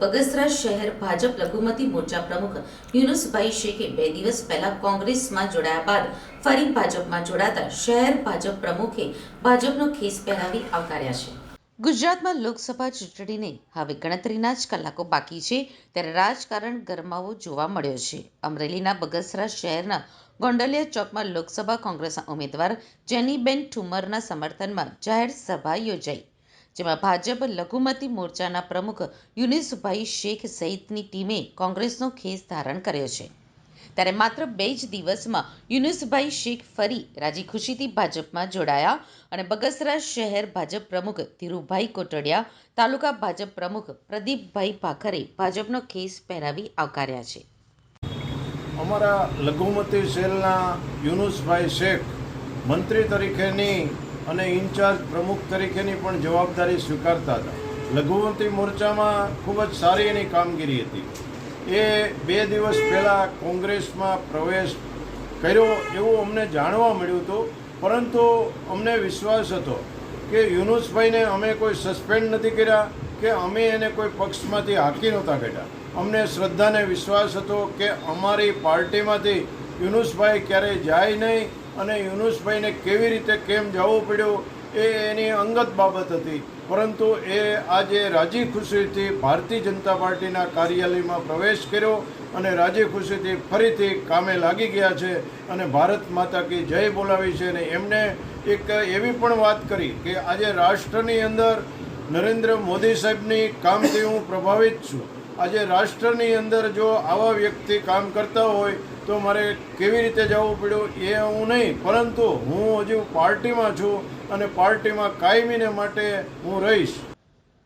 શહેર ભાજપ લઘુમતી મોરચા પ્રમુખ યુનુસભાઈ શેખે બે દિવસ પહેલા કોંગ્રેસમાં જોડાયા બાદ ફરી ભાજપમાં જોડાતા શહેર ભાજપ પ્રમુખે ભાજપનો ખેસ પહેરાવી આવકાર્યા છે. ગુજરાતમાં લોકસભા ચૂંટણીને હવે ગણતરીના જ કલાકો બાકી છે, ત્યારે રાજકારણ ગરમાવો જોવા મળ્યો છે. અમરેલીના બગસરા શહેરના ગોંડલિયા ચોકમાં લોકસભા કોંગ્રેસના ઉમેદવાર જેનીબેન ઠુમરના સમર્થનમાં જાહેર સભા યોજાઈ. જેમાં ભાજપ લઘુમતી મોરચાના પ્રમુખ યુનિસભાઈ શેખ સહિતની ટીમે કોંગ્રેસનો ખેસ ધારણ કર્યો છે. ત્યારે માત્ર બે જ દિવસમાં યુનુસભાઈ શેખ ફરી રાજી ખુશીથી ભાજપમાં જોડાયા અને બગસરા શહેર ભાજપ પ્રમુખ ધીરુભાઈ કોટડિયા, તાલુકા ભાજપ પ્રમુખ પ્રદીપભાઈ ભાખરે ભાજપનો ખેસ પહેરાવી આવકાર્યા છે. અમારા લઘુમતી સેલના યુનુસભાઈ શેખ મંત્રી તરીકેની અને ઇન્ચાર્જ પ્રમુખ તરીકેની પણ જવાબદારી સ્વીકારતા હતા. લઘુમતી મોરચામાં ખૂબ જ સારી એની કામગીરી હતી. એ બે દિવસ પહેલાં કોંગ્રેસમાં પ્રવેશ કર્યો એવું અમને જાણવા મળ્યું હતું, પરંતુ અમને વિશ્વાસ હતો કે યુનુસભાઈને અમે કોઈ સસ્પેન્ડ નથી કર્યા, કે અમે એને કોઈ પક્ષમાંથી હાંકી નહોતા કાઢ્યા. અમને શ્રદ્ધાને વિશ્વાસ હતો કે અમારી પાર્ટીમાંથી યુનુસભાઈ ક્યારેય જાય નહીં અને યુનુસભાઈને કેવી રીતે કેમ જવું પડ્યું એ એની અંગત બાબત હતી. પરંતુ એ આજે રાજી ખુશીથી ભારતીય જનતા પાર્ટીના કાર્યાલયમાં પ્રવેશ કર્યો અને રાજી ખુશીથી ફરીથી કામે લાગી ગયા છે અને ભારત માતા કી જય બોલાવી છે અને એમને એક એવી પણ વાત કરી કે આજે રાષ્ટ્રની અંદર નરેન્દ્ર મોદી સાહેબની કામથી હું પ્રભાવિત છું. આજે રાષ્ટ્રની અંદર જો આવા વ્યક્તિ કામ કરતા હોય, તો મારે કેવી રીતે જવું પડ્યું એ હું નહીં. પરંતુ હું હજુ પાર્ટીમાં છું અને પાર્ટીમાં કાયમીને માટે હું રહીશ.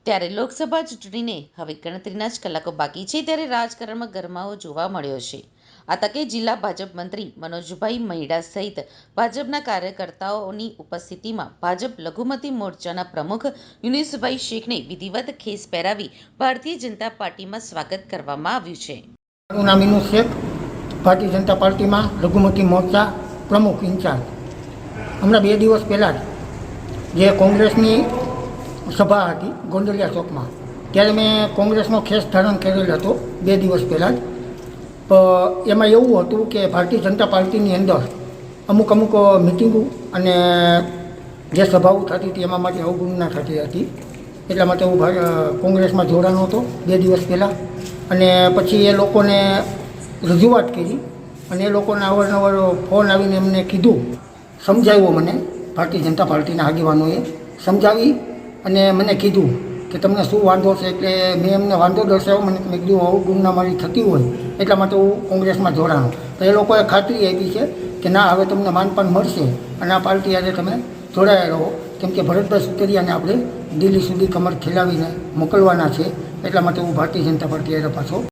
ત્યારે લોકસભા ચૂંટણીને હવે ગણતરીના જ કલાકો બાકી છે, ત્યારે રાજકારણમાં ગરમાવો જોવા મળ્યો છે. આ તકે જિલ્લા ભાજપ મંત્રી મનોજભાઈ મહિડા સહિત ભાજપના કાર્યકર્તાઓની ઉપસ્થિતિમાં ભાજપ લઘુમતી મોરચાના પ્રમુખ યુનિસભાઈ શેખને વિધિવત ખેસ પહેરાવી ભારતીય જનતા પાર્ટીમાં સ્વાગત કરવામાં આવ્યું છે. મારું નામ શેખ, ભારતીય જનતા પાર્ટીમાં લઘુમતી મોરચા પ્રમુખ ઇન્ચાર્જ. હમણાં બે દિવસ પહેલાં જ કોંગ્રેસની સભા હતી ગોંડલિયા ચોકમાં, ત્યારે મેં કોંગ્રેસનો ખેસ ધારણ કરેલો હતો બે દિવસ પહેલાં જ. એમાં એવું હતું કે ભારતીય જનતા પાર્ટીની અંદર અમુક અમુક મિટિંગો અને જે સભાઓ થતી હતી એમાં માટે અવગણના થતી હતી. એટલા માટે હું કોંગ્રેસમાં જોડાનો હતો બે દિવસ પહેલાં. અને પછી એ લોકોને રજૂઆત કરી અને એ લોકોને અવારનવાર ફોન આવીને એમને કીધું. સમજાવ્યું મને, ભારતીય જનતા પાર્ટીના આગેવાનોએ સમજાવી અને મને કીધું કે તમને શું વાંધો છે? એટલે મેં એમને વાંધો દર્શાવ્યો. મને મેં કીધું અવગુણના મારી થતી હોય એટલા માટે હું કોંગ્રેસમાં જોડાણો. તો એ લોકોએ ખાતરી આપી છે કે ના, હવે તમને માનપાન મળશે અને આ પાર્ટી આજે તમે જોડાયા રહો. કેમ કે ભરતભાઈ સુતરિયાને આપણે દિલ્હી સુધી કમર ખેલાવીને મોકલવાના છે. એટલા માટે હું ભારતીય જનતા પાર્ટી પાછો